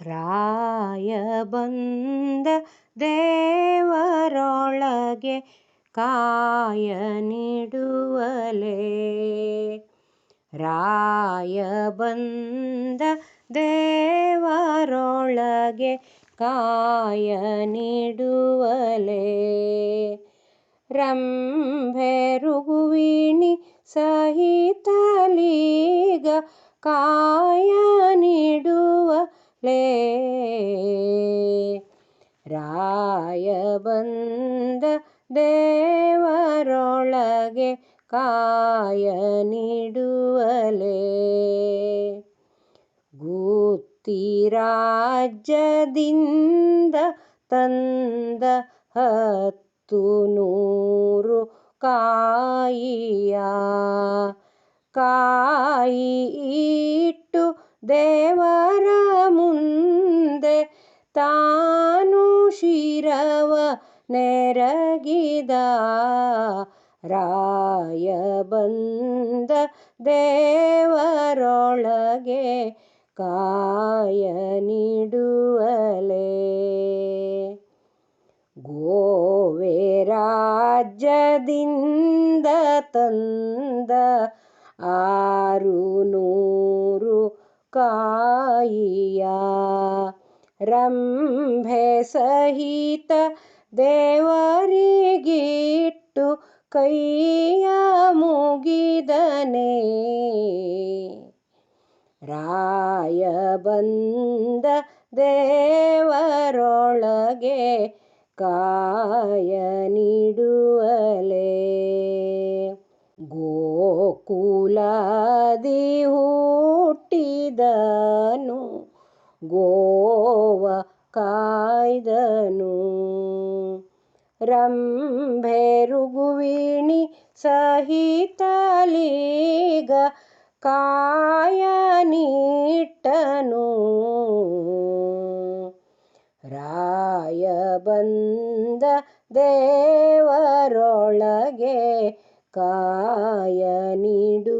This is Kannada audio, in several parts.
ರಾಯ ಬಂದ ದೇವರೊಳಗೆ ಕಾಯ ನೀಡುವಲೇ ರಾಯ ಬಂದ ದೇವರೊಳಗೆ ಕಾಯ ನೀಡುವಲೇ ರಂಭೆ ರುಗುವಿಣಿ ಸಹಿತಲೀಗ ಕಾಯ ನೀಡುವಲೇ ರಾಯ ಬಂದ ದೇವರೊಳಗೆ ಕಾಯ ನೀಡುವಲೇ ಗುತ್ತಿ ರಾಜ್ಯದಿಂದ ತಂದ ಹತ್ತು ನೂರು ಕಾಯಿಯ ಕಾಯಿ ಇಟ್ಟು ದೇವರ ಮುಂದೆ ತಾನು ಶಿರವ ನೆರಗಿದ ರಾಯ ಬಂದ ದೇವರೊಳಗೆ ಕಾಯ ನೀಡುವಲೇ ಗೋವೆ ರಾಜ್ಯದಿಂದ ತಂದ ಆರು ಕಾಯಿಯ ರಂಭೆ ಸಹಿತ ದೇವರಿಗಿಟ್ಟು ಕೈಯ ಮುಗಿದನೆ. ರಾಯ ಬಂದ ದೇವರೊಳಗೆ ಕಾಯ ನೀಡುವಲೇ ಗೋಕುಲದಿ ಹುಟ್ಟಿದನು ಗೋವ ಕಾಯ್ದನು. ರಂಭೆ ರುಗುವಿಣಿ ಸಹಿತಲೀಗ ಕಾಯ ನೀಟ್ಟನು. ರಾಯ ಬಂದ ದೇವರೊಳಗೆ ಕಾಯ ನೀಡುವಲೇ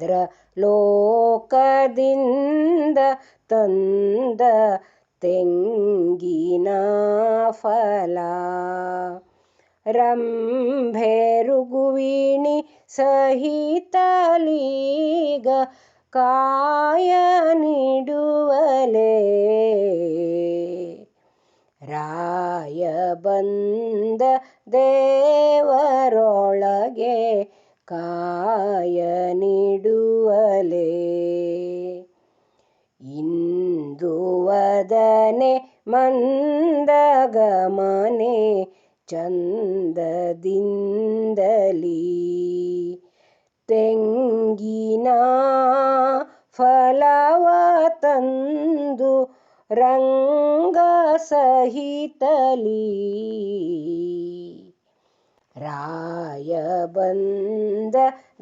ಇಂದ್ರ ಲೋಕದಿಂದ ತಂದ ತೆಂಗಿನ ಫಲ. ರಂಭೆ ರುಗುವಿಣಿ ಸಹಿತಲೀಗ ಕಾಯ ನೀಡುವಲೇ ರಾಯ ಬಂದ ದೇವರೊಳಗೆ ವದನೆ ಮಂದಗಮನೆ ಚಂದದಿಂದಲಿ ತೆಂಗಿನ ಫಲವ ತಂದು ರಂಗ ಸಹಿತಲೀ. ರಾಯ ಬಂದ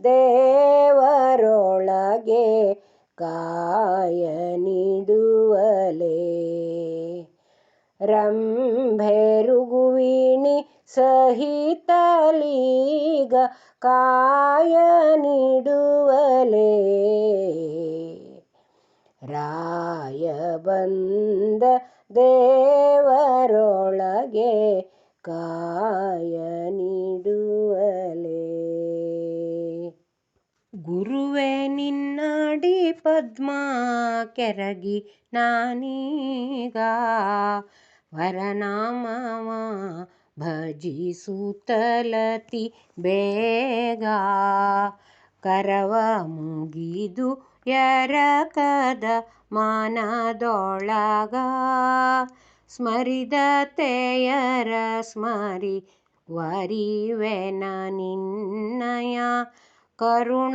ದೇವರೊಳಗೆ ಕಾಯ ನೀಡುವಲೇ ರಂಭೆ ರುಗುವಿಣಿ ಸಹಿತಲೀಗ ಕಾಯ ನೀಡುವಲೇ ರಾಯ ಬಂದ ದೇವರೊಳಗೆ ಕಾಯ ನೀಡುವಲೇ ಗುರುವೆ, ನಿನ್ನಡಿ ಪದ್ಮ ಕೆರಗಿ ನಾನೀಗ ವರನಾಮವ ಭಜಿಸುತ್ತಲತಿ ಬೇಗ ಕರವ ಮುಗಿದು ಎರಕದ ಮಾನದೊಳಗ ಸ್ಮರಿದತೆಯರ ಸ್ಮರಿ ವರಿವೆನ ನಿನ್ನಯ ಕರುಣಾವಾದಂಥ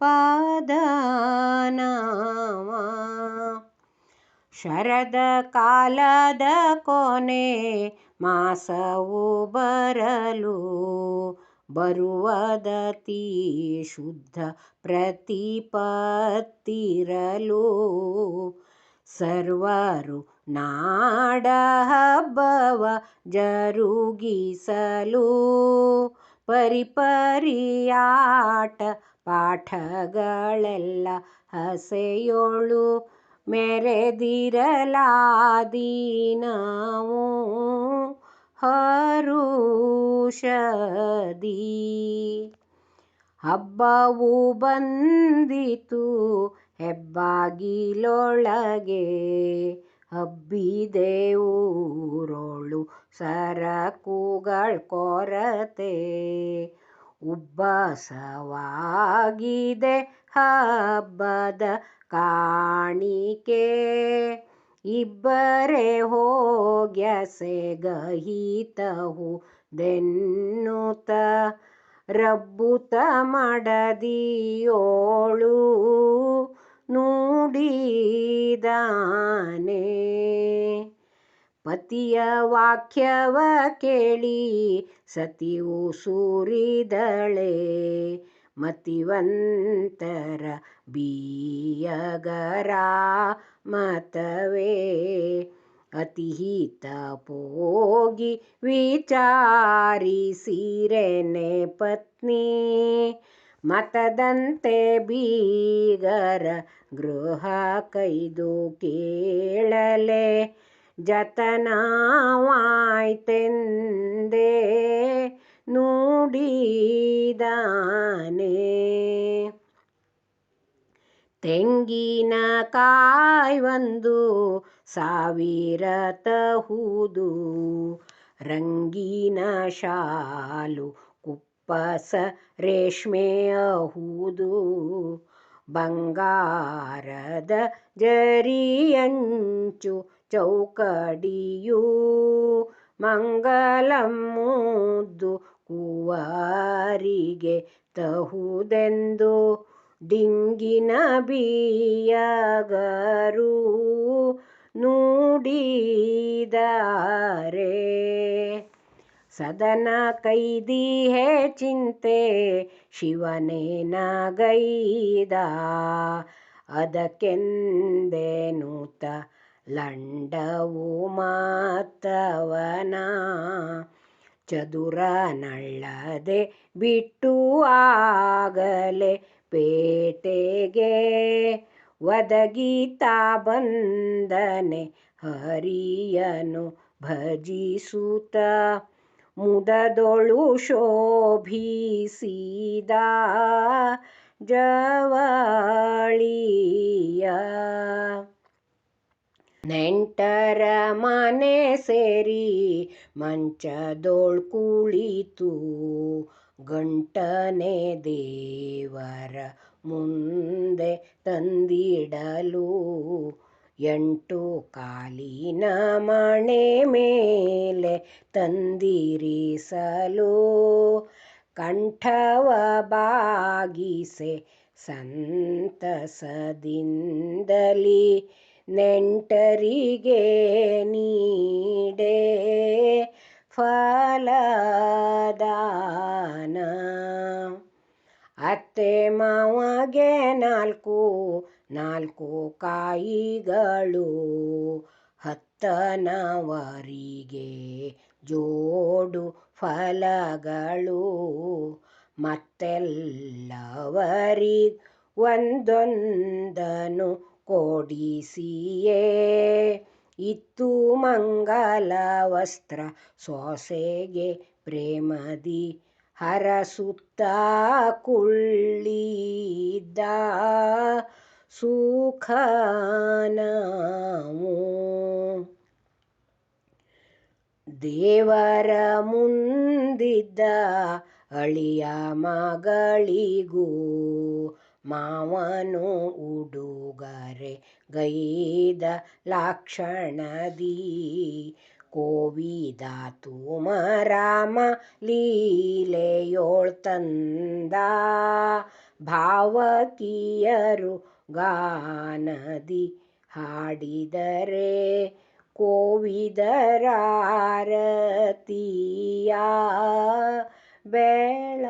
ಪಾದನಾಮ ಶರದ ಕಾಲದ ಕೊನೆ ಮಾಸವು ಬರಲು ಬರುವದತಿ ಶುದ್ಧ ಪ್ರತಿಪತ್ತಿರಲು ಸರ್ವರು ನಾಡ ಹಬ್ಬವ ಜರುಗಿಸಲು ಪರಿಪರಿಯಾಟ ಪಾಠಗಳೆಲ್ಲ ಹಸೆಯೊಳು ಮೆರೆದಿರಲಾದಿ ನಾವು ಹರುಷದಿ. ಹಬ್ಬವು ಬಂದಿತು ಹೆಬ್ಬಾಗಿಲೊಳಗೆ ಹಬ್ಬಿ ಊರೊಳು ಸರಕುಗಳ ಕೊರತೆ. ಉಬ್ಬಸವಾಗಿದೆ ಹಬ್ಬದ ಕಾಣಿಕೆ. ಇಬ್ಬರೇ ಹೋಗ್ಯಸೆಗಹಿತಹು ದೆನ್ನುತ ರಬ್ಬುತ ಮಡದಿಯೋಳು ನುಡಿದಾನೆ. ಪತಿಯ ವಾಕ್ಯವ ಕೇಳಿ ಸತಿಯು ಸುರಿದಳೆ. ಮತಿವಂತರ ಬೀಯಗರ ಮತವೇ. ಅತಿಹಿತ ಪೋಗಿ ವಿಚಾರಿಸಿರೆನೆ ಪತ್ನಿ. ಮತದಂತೆ ಬೀಗರ ಗೃಹ ಕೈದು ಕೇಳಲೆ. ಜತನವಾಯ್ತೆಂದೇ. ನುಡಿದಾನೆ. ತೆಂಗಿನ ಕಾಯ್ವಂದು ಸಾವಿರ ತಹುದು ರಂಗಿನ ಶಾಲು ಕುಪ್ಪಸ ರೇಷ್ಮೆ ಅಹುದು ಬಂಗಾರದ ಜರಿಯಂಚು ಚೌಕಡಿಯು ಮಂಗಲಮ್ಮುದ್ದು ಕುವರಿಗೆ ತಹುದೆಂದು ಡಿಂಗಿನ ಬೀಯಗರು ನೂಡಿದಾರೆ. ಸದನ ಕೈದಿ ಹೇ ಚಿಂತೆ ಶಿವನೇನಾಗೈದ ಅದಕ್ಕೆಂದೇ ನೂತ ಲಂಡವು ಮಾತವನ. ಚದುರ ನಳ್ಳದೆ ಬಿಟ್ಟು ಆಗಲೆ ಪೇಟೆಗೆ ಒದಗೀತ ಬಂದನೆ ಹರಿಯನು ಭಜಿಸುತ್ತ. ಮುದದೊಳು ಶೋಭಿಸಿದ ಜವಳಿಯ ನೆಂಟರ ಮನೆ ಸೇರಿ ಮಂಚದೋಳ್ ಕುಳಿತು ಗಂಟನೆ ದೇವರ ಮುಂದೆ ತಂದಿಡಲು ಎಂಟು ಕಾಲಿನ ಮಣೆ ಮೇಲೆ ತಂದಿರಿಸಲು ಕಂಠವ ಬಾಗಿಸೆ ಸಂತಸದಿಂದಲಿ ನೆಂಟರಿಗೆ ನೀಡೆ ಫಲದಾನ. ಅತ್ತೆ ಮಾವಗೆ ನಾಲ್ಕು ನಾಲ್ಕು ಕಾಯಿಗಳು ಹತ್ತನವರಿಗೆ ಜೋಡು ಫಲಗಳು. ಮತ್ತೆಲ್ಲವರಿ ಒಂದೊಂದನು ಕೊಡಿಸಿಯೇ. ಇತ್ತು ಮಂಗಲ ವಸ್ತ್ರ ಸೊಸೆಗೆ ಪ್ರೇಮದಿ ಹರಸುತ್ತ ಕುಳ್ಳಿದ್ದ ಸುಖನವು. ದೇವರ ಮುಂದಿದ್ದ ಅಳಿಯ ಮಗಳಿಗೂ ಮಾವನು ಉಡುಗೊರೆ ಗೈದ ಲಾಕ್ಷಣದಿ. ತುಮರಾಮ ಲೀಲೆಯೋಳ್ ತಂದ. ಭಾವಕಿಯರು ಗಾನದಿ ಹಾಡಿದರೆ ಕೋವಿದರಾರತಿಯ. ಬೆಳಗೀರೆ